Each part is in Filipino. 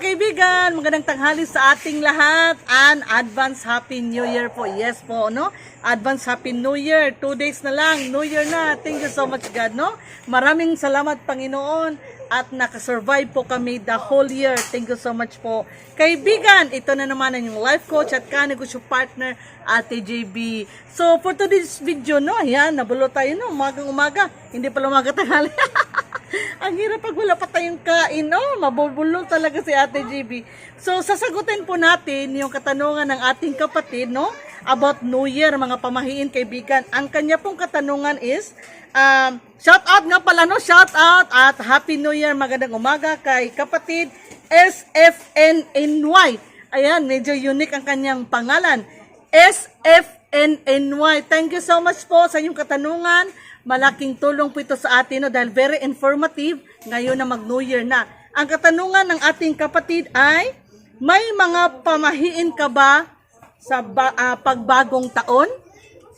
kaibigan, magandang tanghali sa ating lahat and advance happy new year po. Yes po, no? Advance happy new year. Two days na lang, new year na. Thank you so much God, no? Maraming salamat Panginoon at nakasurvive po kami the whole year. Thank you so much po. Kaibigan, ito na naman ang yung life coach at kanegosyo partner Ate JB. So for today's video, no? Ayan, nabulo tayo, no? Umagang umaga. Hindi pala umaga tanghali. Ang hirap pag wala pa tayong kain, no? Mabubulong talaga si Ate GB. So, sasagutin po natin yung katanungan ng ating kapatid, no? About New Year, mga pamahiin kaibigan. Ang kanya pong katanungan is, um, shout out nga pala, no? Shout out at Happy New Year, magandang umaga kay kapatid SFNNY. Ayan, medyo unique ang kanyang pangalan. SFNNY. Thank you so much po sa inyong katanungan. Malaking tulong po ito sa atin no, dahil very informative ngayon na mag-New Year na. Ang katanungan ng ating kapatid ay, may mga pamahiin ka ba sa ba- ah, pagbagong taon?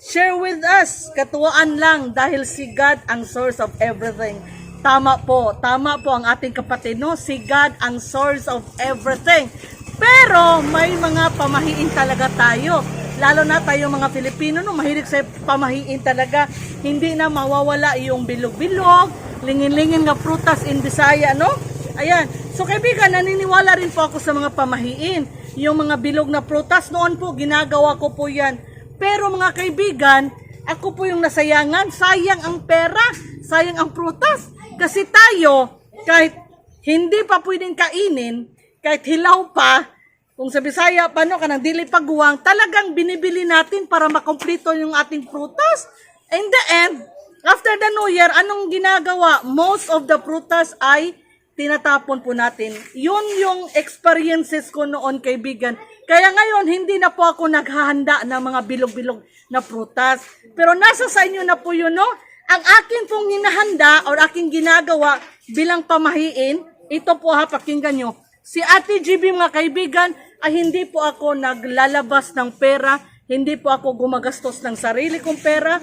Share with us. Katuwaan lang dahil si God ang source of everything. Tama po. Tama po ang ating kapatid. No? Si God ang source of everything. Pero may mga pamahiin talaga tayo. Lalo na tayo mga Filipino, no, mahilig sa pamahiin talaga. Hindi na mawawala yung bilog-bilog, lingin-lingin nga prutas in Bisaya, no? Ayan. So kaibigan, naniniwala rin po ako sa mga pamahiin. Yung mga bilog na prutas, noon po, ginagawa ko po yan. Pero mga kaibigan, ako po yung nasayangan. Sayang ang pera, sayang ang prutas. Kasi tayo, kahit hindi pa pwedeng kainin, kahit hilaw pa, kung sa Bisaya pa no, kanang dili pagguwang, talagang binibili natin para makomplito yung ating prutas. In the end, after the New Year, anong ginagawa? Most of the prutas ay tinatapon po natin. Yun yung experiences ko noon, kaibigan. Kaya ngayon, hindi na po ako naghahanda ng mga bilog-bilog na prutas. Pero nasa sa inyo na po yun, no? Ang akin pong hinahanda or aking ginagawa bilang pamahiin, ito po ha, pakinggan nyo. Si Ate GB mga kaibigan, ay hindi po ako naglalabas ng pera, hindi po ako gumagastos ng sarili kong pera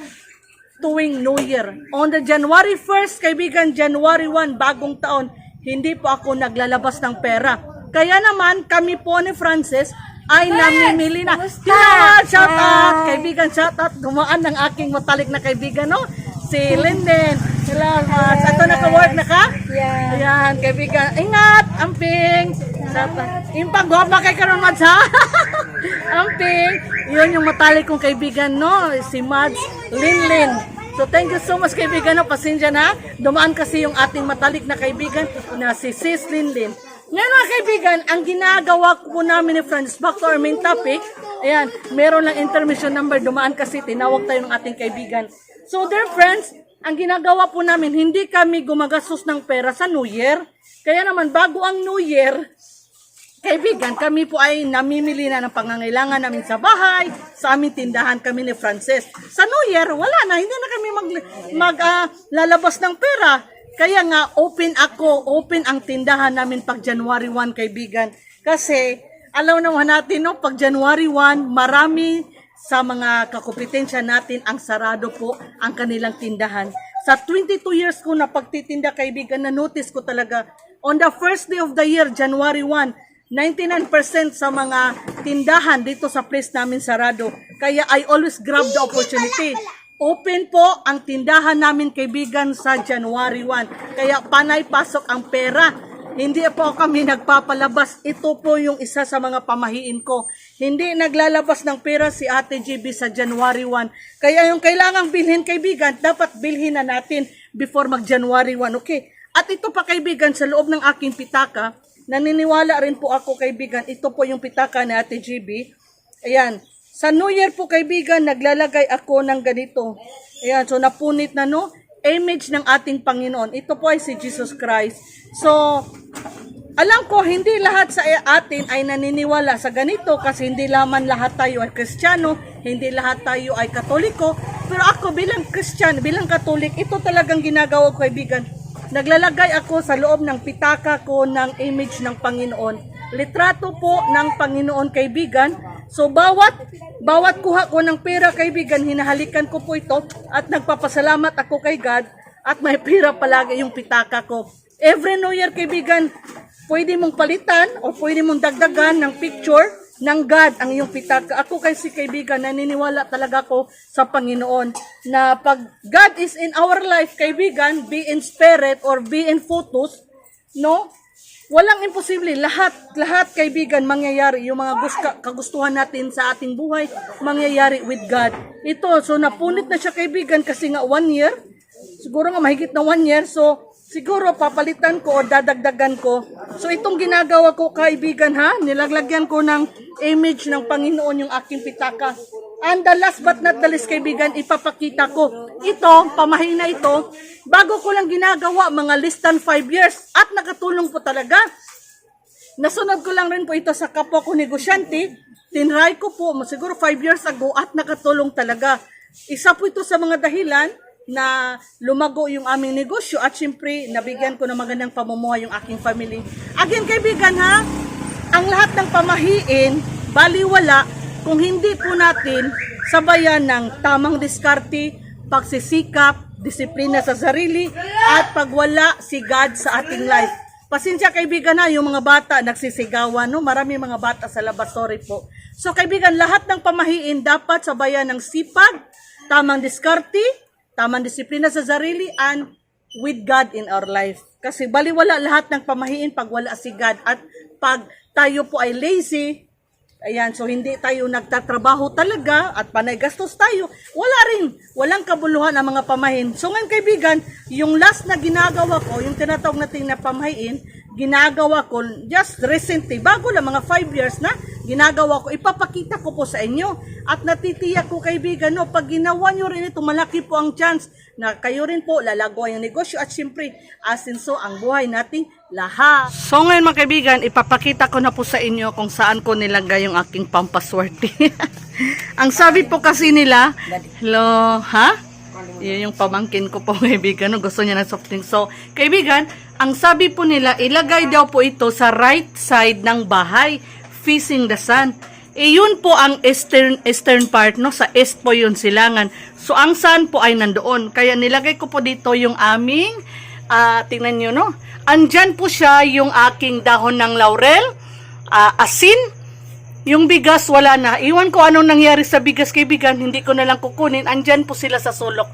tuwing New Year. On the January 1st, kaibigan, January 1, bagong taon, hindi po ako naglalabas ng pera. Kaya naman, kami po ni Francis ay namimili na. Tinawa, shout out! Kaibigan, shout out. Gumaan ng aking matalik na kaibigan, no? Si Linden. Salamat. Sa ito naka-work na ka? Yeah. Ayan, kaibigan. Ingat, amping. Yung pagwapa kay Karon Mads, ha? amping. Yun yung matalik kong kaibigan, no? Si Mads Linlin. So thank you so much kaibigan, no? Pasensya na. Dumaan kasi yung ating matalik na kaibigan na si Sis Linlin. Ngayon mga kaibigan, ang ginagawa ko po namin ni Friends, back to our main topic, ayan, meron lang intermission number, dumaan kasi, tinawag tayo ng ating kaibigan. So dear friends, ang ginagawa po namin, hindi kami gumagastos ng pera sa New Year. Kaya naman, bago ang New Year, kaibigan, kami po ay namimili na ng pangangailangan namin sa bahay, sa aming tindahan kami ni Frances. Sa New Year, wala na, hindi na kami mag, mag lalabas ng pera. Kaya nga, open ako, open ang tindahan namin pag January 1, kaibigan. Kasi, alam naman natin, no, pag January 1, marami sa mga kakompetensya natin ang sarado po ang kanilang tindahan. Sa 22 years ko na pagtitinda, kaibigan, na-notice ko talaga, on the first day of the year, January 1, 99% sa mga tindahan dito sa place namin sarado. Kaya I always grab the opportunity. Open po ang tindahan namin kaibigan sa January 1. Kaya panay pasok ang pera. Hindi po kami nagpapalabas. Ito po yung isa sa mga pamahiin ko. Hindi naglalabas ng pera si Ate GB sa January 1. Kaya yung kailangang bilhin kaibigan, dapat bilhin na natin before mag-January 1. Okay? At ito pa kaibigan, sa loob ng aking pitaka, naniniwala rin po ako kaibigan, ito po yung pitaka ni Ate GB. Ayan. Sa New Year po kaibigan, naglalagay ako ng ganito. Ayan, so napunit na no, image ng ating Panginoon. Ito po ay si Jesus Christ. So, alam ko, hindi lahat sa atin ay naniniwala sa ganito kasi hindi laman lahat tayo ay Kristiyano, hindi lahat tayo ay Katoliko. Pero ako bilang Kristiyano, bilang Katolik, ito talagang ginagawa ko kaibigan. Naglalagay ako sa loob ng pitaka ko ng image ng Panginoon. Litrato po ng Panginoon kaibigan. So bawat bawat kuha ko ng pera kaibigan, hinahalikan ko po ito at nagpapasalamat ako kay God at may pera palagi yung pitaka ko. Every New Year kaibigan, pwede mong palitan o pwede mong dagdagan ng picture ng God ang iyong pitaka. Ako kasi kaibigan, naniniwala talaga ako sa Panginoon na pag God is in our life, kaibigan, be in spirit or be in photos, no? Walang imposible. Lahat, lahat kaibigan, mangyayari. Yung mga gusto, kagustuhan natin sa ating buhay, mangyayari with God. Ito, so napunit na siya kaibigan kasi nga one year. Siguro nga mahigit na one year. So, siguro papalitan ko o dadagdagan ko. So, itong ginagawa ko kaibigan ha, nilaglagyan ko ng image ng Panginoon yung aking pitaka. And the last but not the least kaibigan, ipapakita ko. Ito, pamahin na ito, bago ko lang ginagawa, mga less than 5 years. At nakatulong po talaga. Nasunod ko lang rin po ito sa kapwa ko negosyante. Tinry ko po, siguro 5 years ago at nakatulong talaga. Isa po ito sa mga dahilan na lumago yung aming negosyo at syempre nabigyan ko ng magandang pamumuhay yung aking family. Again kaibigan ha, ang lahat ng pamahiin, baliwala kung hindi po natin sabayan ng tamang diskarte, pagsisikap, disiplina sa sarili, at pagwala si God sa ating life. Pasensya kaibigan na, yung mga bata nagsisigawan, no? Marami mga bata sa labas, sorry po. So kaibigan, lahat ng pamahiin dapat sabayan ng sipag, tamang diskarte, tamang disiplina sa sarili, and with God in our life. Kasi baliwala lahat ng pamahiin pag wala si God. At pag tayo po ay lazy, Ayan, so hindi tayo nagtatrabaho talaga at panay gastos tayo. Wala rin, walang kabuluhan ang mga pamahin. So ngayon kaibigan, yung last na ginagawa ko, yung tinatawag natin na pamahin, ginagawa ko just recently, bago lang mga 5 years na, ginagawa ko, ipapakita ko po sa inyo. At natitiyak ko kaibigan, no, pag ginawa nyo rin ito, malaki po ang chance na kayo rin po lalago ang negosyo at syempre asinso ang buhay nating lahat. So ngayon mga kaibigan, ipapakita ko na po sa inyo kung saan ko nilagay yung aking pampaswerte. ang sabi po kasi nila, hello, ha? Yun yung pamangkin ko po kaibigan, no? gusto niya ng soft drink. So, kaibigan, ang sabi po nila, ilagay daw po ito sa right side ng bahay, facing the sun. Yun po ang eastern, eastern part, no? Sa east po yun silangan. So, ang sun po ay nandoon. Kaya nilagay ko po dito yung aming, ah, tingnan nyo, no? Andyan po siya yung aking dahon ng laurel, ah, asin, yung bigas, wala na. Iwan ko anong nangyari sa bigas kaibigan, hindi ko na lang kukunin. Andyan po sila sa sulok.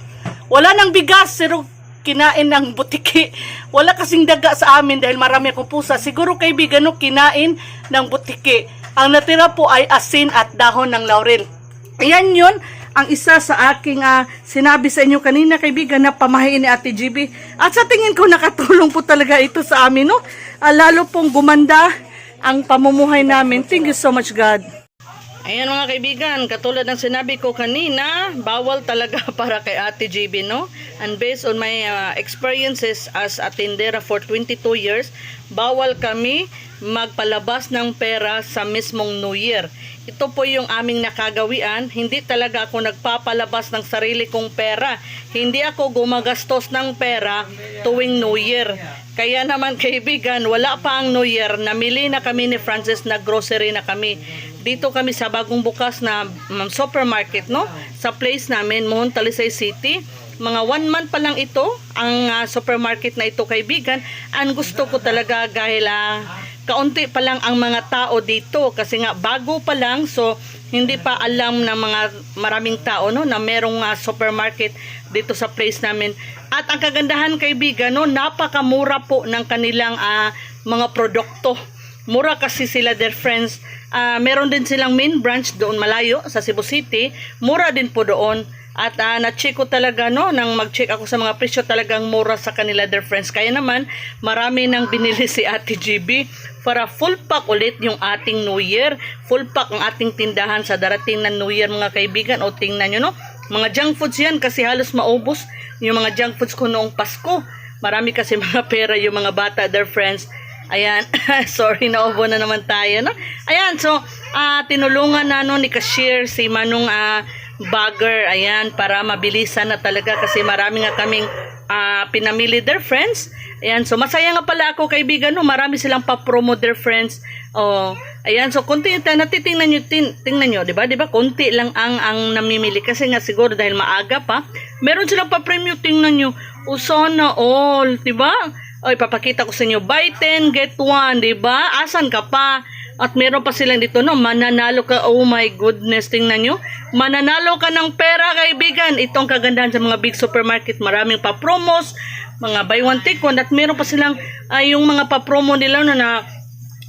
Wala nang bigas, pero kinain ng butiki. Wala kasing daga sa amin dahil marami akong pusa. Siguro kaibigan, no, kinain ng butiki. Ang natira po ay asin at dahon ng laurel. Ayan yun, ang isa sa aking ah, sinabi sa inyo kanina, kaibigan, na pamahiin ni Ate GB. At sa tingin ko, nakatulong po talaga ito sa amin, no? Ah, lalo pong gumanda ang pamumuhay namin. Thank you so much, God. Ayan mga kaibigan, katulad ng sinabi ko kanina, bawal talaga para kay Ate JB, no? And based on my uh, experiences as a tindera for 22 years, bawal kami magpalabas ng pera sa mismong New Year. Ito po yung aming nakagawian. Hindi talaga ako nagpapalabas ng sarili kong pera. Hindi ako gumagastos ng pera tuwing New Year. Kaya naman kaibigan, wala pa ang New Year. Namili na kami ni Francis na grocery na kami. Dito kami sa bagong bukas na um, supermarket, no? Sa place namin, Mohon Talisay City. Mga one month pa lang ito, ang ah, supermarket na ito kaibigan. Ang gusto ko talaga dahil ah, kaunti pa lang ang mga tao dito kasi nga bago pa lang so hindi pa alam ng mga maraming tao no na merong ah, supermarket dito sa place namin at ang kagandahan kaibigan no napakamura po ng kanilang ah, mga produkto mura kasi sila their friends Ah, meron din silang main branch doon malayo sa Cebu City. Mura din po doon. At uh, na-check ko talaga no nang mag-check ako sa mga presyo talagang mura sa kanila their friends. Kaya naman marami nang binili si Ate GB para full pack ulit yung ating New Year. Full pack ang ating tindahan sa darating na New Year mga kaibigan. O tingnan nyo no? Mga junk foods yan kasi halos maubos yung mga junk foods ko noong Pasko. Marami kasi mga pera yung mga bata their friends Ayan, sorry na ubo na naman tayo, no? Ayan, so, ah tinulungan na no, ni cashier si Manong ah, Bagger, ayan, para mabilisan na talaga kasi marami nga kaming ah, pinamili their friends. Ayan, so masaya nga pala ako kaibigan, no? Marami silang pa-promo their friends. Oh, ayan, so konti tayo natitingnan nyo, tin, tingnan nyo, di ba? Di ba? Konti lang ang, ang namimili kasi nga siguro dahil maaga pa, meron silang pa-premium, tingnan nyo. O sana all, di ba? Oy, papakita ko sa inyo. Buy 10, get 1, di ba? Asan ka pa? At meron pa silang dito, no? Mananalo ka. Oh my goodness, tingnan nyo. Mananalo ka ng pera, kaibigan. Itong kagandahan sa mga big supermarket. Maraming pa promos, mga buy one, take one. At meron pa silang, ay yung mga pa-promo nila no, na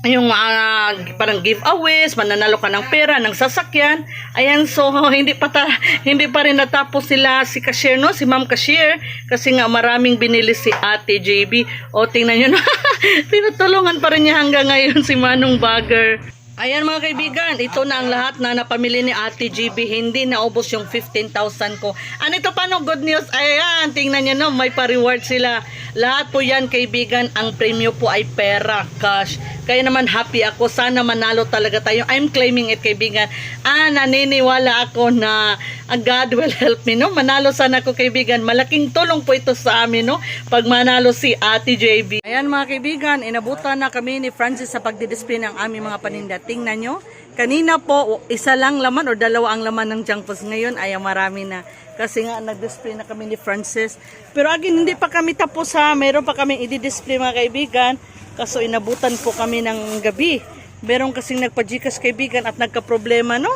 yung ah, parang giveaways, mananalo ka ng pera, ng sasakyan. Ayan, so hindi pa ta, hindi pa rin natapos sila si cashier, no? Si Ma'am Cashier kasi nga maraming binili si Ate JB. O tingnan niyo no. Tinutulungan pa rin niya hanggang ngayon si Manong Bagger. Ayan mga kaibigan, ito na ang lahat na napamili ni Ate GB. Hindi naubos yung 15,000 ko. Ano ito pa no? Good news. Ayan, tingnan niyo no, may pa-reward sila. Lahat po yan kaibigan, ang premyo po ay pera, cash. Kaya naman happy ako. Sana manalo talaga tayo. I'm claiming it kaibigan. Ah, naniniwala ako na ah, God will help me no. Manalo sana ako kaibigan. Malaking tulong po ito sa amin no. Pag manalo si Ate JB. Ayan mga kaibigan, inabutan na kami ni Francis sa pagdidisplay ng aming mga paninda. Tingnan nyo. Kanina po, isa lang laman o dalawa ang laman ng junk. Ngayon ay marami na. Kasi nga nag-display na kami ni Francis. Pero again, hindi pa kami tapos ha. Meron pa kami i-display mga kaibigan. Kaso inabutan po kami ng gabi. Meron kasing nagpa-Gcash kaibigan at nagka-problema no.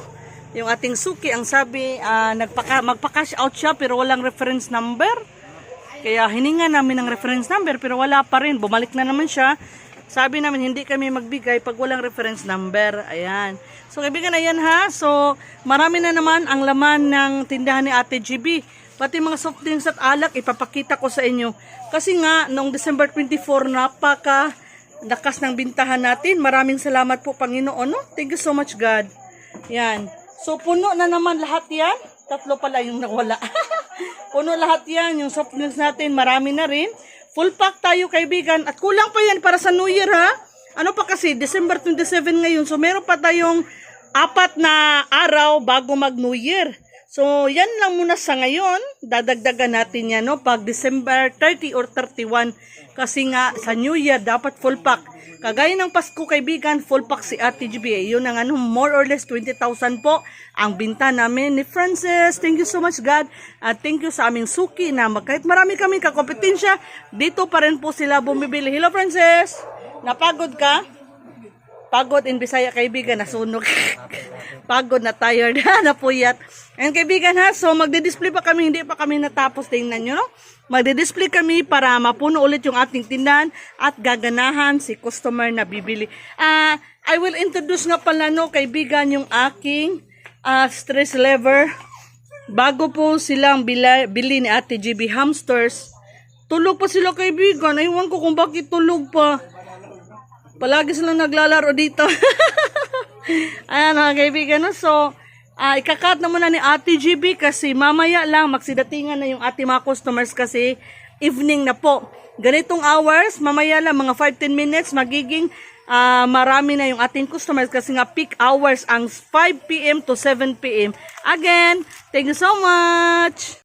Yung ating suki, ang sabi, ah, nagpaka, magpa-cash out siya pero walang reference number. Kaya hininga namin ng reference number pero wala pa rin. Bumalik na naman siya. Sabi namin hindi kami magbigay pag walang reference number. Ayan. So kaibigan, ayan ha. So marami na naman ang laman ng tindahan ni Ate GB. Pati mga soft drinks at alak ipapakita ko sa inyo. Kasi nga noong December 24 napaka lakas ng bintahan natin. Maraming salamat po Panginoon. No? Thank you so much God. Yan. So puno na naman lahat yan. Tatlo pala yung nawala. puno lahat yan. Yung soft drinks natin marami na rin. Full pack tayo kaibigan. At kulang pa yan para sa New Year ha. Ano pa kasi, December 27 ngayon. So meron pa tayong apat na araw bago mag New Year. So yan lang muna sa ngayon. Dadagdagan natin yan no, pag December 30 or 31. Kasi nga sa New Year dapat full pack. Kagaya ng Pasko kaibigan, full pack si Ate GB. Yun ang ano, more or less 20,000 po ang binta namin ni Francis. Thank you so much God. At thank you sa aming suki na kahit marami kami kakompetensya, dito pa rin po sila bumibili. Hello Francis! Napagod ka? Pagod in Bisaya kaibigan, nasunog. Pagod na tired ha, napuyat. And kaibigan ha, so magde-display pa kami, hindi pa kami natapos, tingnan nyo no? Magde-display kami para mapuno ulit yung ating tindahan at gaganahan si customer na bibili. Ah, I will introduce nga pala no, kaibigan, yung aking ah, stress lever. Bago po silang bila, bili ni Ate GB hamsters, tulog pa sila kaibigan. Aywan ko kung bakit tulog pa. Palagi silang naglalaro dito. Ayan mga kaibigan. No? So, ah ikakat na muna ni Ate GB kasi mamaya lang magsidatingan na yung ating mga customers kasi evening na po. Ganitong hours, mamaya lang mga 5-10 minutes magiging ah, marami na yung ating customers kasi nga peak hours ang 5 p.m. to 7 p.m. Again, thank you so much!